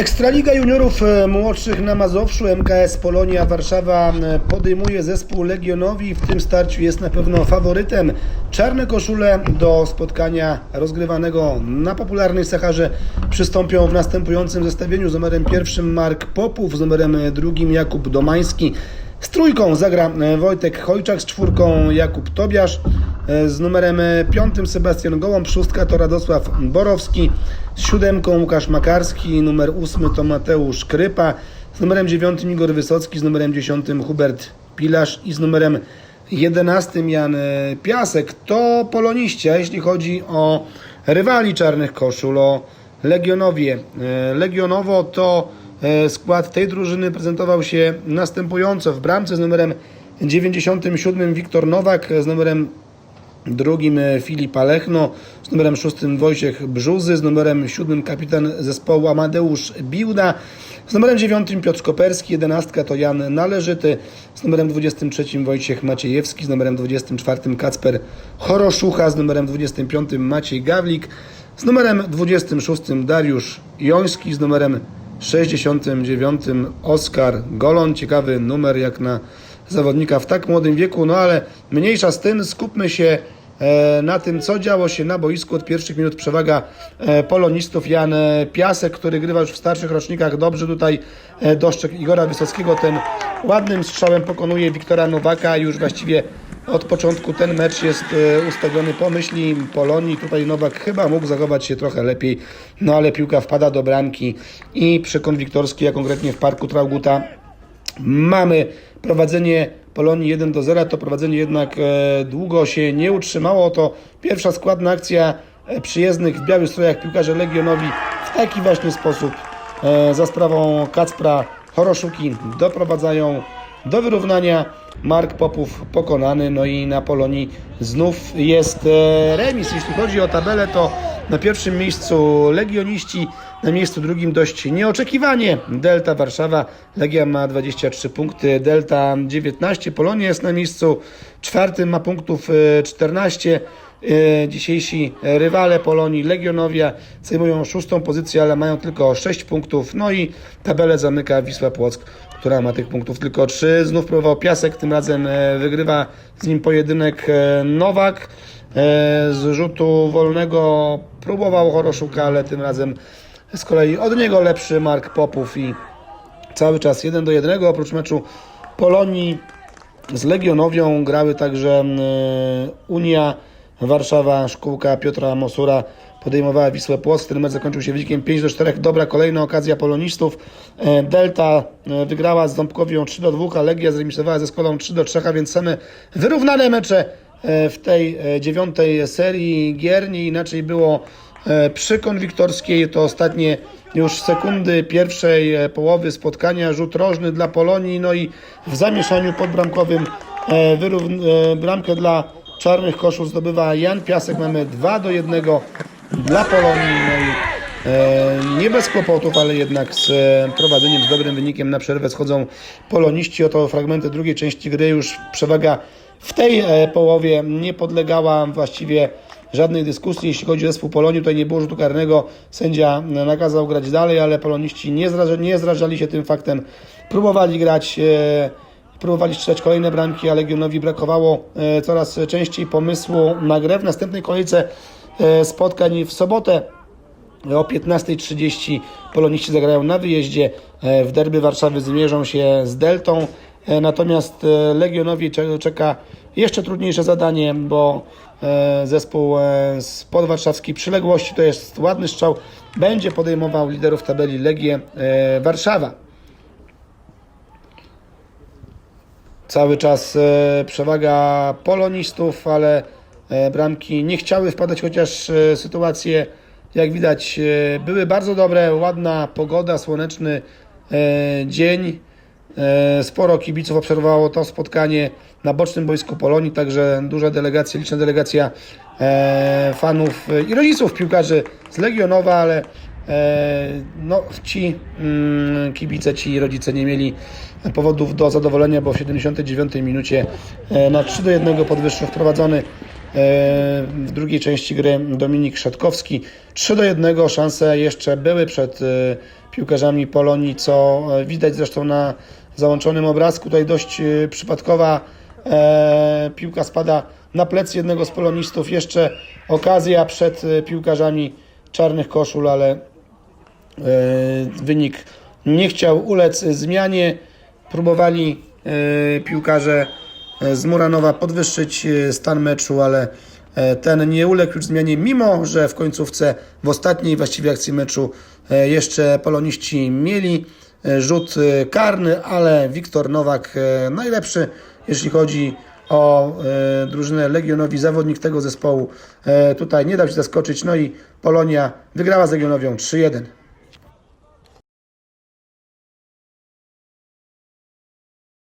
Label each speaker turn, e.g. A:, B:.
A: Ekstraliga juniorów e, młodszych na Mazowszu, MKS Polonia Warszawa e, podejmuje zespół Legionowi. W tym starciu jest na pewno faworytem. Czarne koszule do spotkania rozgrywanego na popularnej Saharze przystąpią w następującym zestawieniu z numerem pierwszym Mark Popów, z numerem drugim Jakub Domański. Z trójką zagra e, Wojtek Chojczak, z czwórką Jakub Tobiasz, e, z numerem e, piątym Sebastian Gołąb, szóstka to Radosław Borowski, z siódemką Łukasz Makarski, numer ósmy to Mateusz Krypa, z numerem dziewiątym Igor Wysocki, z numerem dziesiątym Hubert Pilarz i z numerem jedenastym Jan Piasek. To poloniści, a jeśli chodzi o rywali czarnych koszul, o Legionowie. Legionowo to skład tej drużyny prezentował się następująco. W bramce z numerem 97 Wiktor Nowak, z numerem drugim e, Filip Alechno, z numerem szóstym Wojciech Brzuzy, z numerem siódmym kapitan zespołu Amadeusz Biłda, z numerem dziewiątym Piotr Koperski, jedenastka to Jan Należyty, z numerem 23 Wojciech Maciejewski, z numerem 24 Kacper Choroszucha, z numerem 25 Maciej Gawlik, z numerem 26 Dariusz Joński, z numerem 69 Oskar Golon. Ciekawy numer jak na zawodnika w tak młodym wieku, no ale mniejsza z tym, skupmy się e, na tym, co działo się na boisku. Od pierwszych minut przewaga e, polonistów. Jan e, Piasek, który grywa już w starszych rocznikach, dobrze tutaj doszczek Igora Wysockiego. Ten ładnym strzałem pokonuje Wiktora Nowaka. Już właściwie od początku ten mecz jest e, ustawiony po myśli Polonii. Tutaj Nowak chyba mógł zachować się trochę lepiej, no ale piłka wpada do bramki i przy konwiktorskiej, a konkretnie w parku Trauguta Mamy prowadzenie Polonii 1 do 0. To prowadzenie jednak e, długo się nie utrzymało. To pierwsza składna akcja e, przyjezdnych w białych strojach piłkarze Legionowi w taki właśnie sposób za sprawą Kacpra Choroszuki doprowadzają do wyrównania. Mark Popów pokonany, no i na Polonii znów jest e, remis. Jeśli chodzi o tabelę, to na pierwszym miejscu Legioniści, na miejscu drugim dość nieoczekiwanie Delta Warszawa. Legia ma 23 punkty, Delta 19. Polonia jest na miejscu czwartym, ma punktów e, 14. E, Dzisiejsi rywale Polonii, Legionowia, zajmują szóstą pozycję, ale mają tylko 6 punktów. No i tabelę zamyka Wisła Płock, która ma tych punktów tylko 3. Znów próbował Piasek, tym razem e, wygrywa z nim pojedynek e, Nowak. Z rzutu wolnego próbował Choroszuka, ale tym razem z kolei od niego lepszy Mark Popów i cały czas 1 do 1. Oprócz meczu Polonii z Legionowią grały także Unia Warszawa, szkółka Piotra Mosura podejmowała Wisłę Płock. Ten mecz zakończył się wynikiem 5 do 4. Dobra, kolejna okazja polonistów. E, Delta e, wygrała z Ząbkowią 3 do 2, a Legia zremisowała ze Skolą 3 do 3, a więc same wyrównane mecze e, w tej dziewiątej serii gier. Nie inaczej było przy Konwiktorskiej. To ostatnie już sekundy pierwszej połowy spotkania. Rzut rożny dla Polonii, no i w zamieszaniu podbramkowym bramkę dla czarnych koszul zdobywa Jan Piasek. Mamy 2 do 1 dla Polonii. No e, nie bez kłopotów, ale jednak z e, prowadzeniem, z dobrym wynikiem na przerwę schodzą poloniści. Oto fragmenty drugiej części gry. Już przewaga w tej e, połowie nie podlegała właściwie żadnej dyskusji. Jeśli chodzi o zespół Polonii, tutaj nie było rzutu karnego. Sędzia nakazał grać dalej, ale poloniści nie, zraża, nie zrażali się tym faktem. Próbowali grać. E, Próbowali strzelać kolejne bramki, a Legionowi brakowało e, coraz częściej pomysłu na grę. W następnej kolejce e, spotkań w sobotę o 15.30 poloniści zagrają na wyjeździe. E, W derby Warszawy zmierzą się z Deltą. Natomiast Legionowi cze- czeka jeszcze trudniejsze zadanie, bo zespół z podwarszawskiej przyległości to jest ładny strzał. Będzie podejmował liderów tabeli Legię Warszawa. Cały czas e, przewaga polonistów, ale e, bramki nie chciały wpadać, chociaż e, sytuacje, jak widać, były bardzo dobre. Ładna pogoda, słoneczny dzień. Sporo kibiców obserwowało to spotkanie na bocznym boisku Polonii, także duża delegacja, liczna delegacja fanów i rodziców piłkarzy z Legionowa, ale no, ci mm, kibice, ci rodzice nie mieli powodów do zadowolenia, bo w 79 minucie e, na 3 do 1 podwyższał wprowadzony w drugiej części gry Dominik Szatkowski. 3 do 1 szanse jeszcze były przed e, piłkarzami Polonii, co e, widać zresztą na załączonym obrazku. Tutaj dość e, przypadkowa e, piłka spada na plecy jednego z polonistów. Jeszcze okazja przed e, piłkarzami czarnych koszul, ale e, wynik nie chciał ulec zmianie. Próbowali e, piłkarze e, z Muranowa podwyższyć e, stan meczu, ale e, ten nie uległ już zmianie, mimo że w końcówce, w ostatniej właściwie akcji meczu e, jeszcze poloniści mieli e, rzut e, karny, ale Wiktor Nowak e, najlepszy, jeśli chodzi o e, drużynę Legionowi, zawodnik tego zespołu. E, tutaj nie dał się zaskoczyć, no i Polonia wygrała z Legionowią 3-1.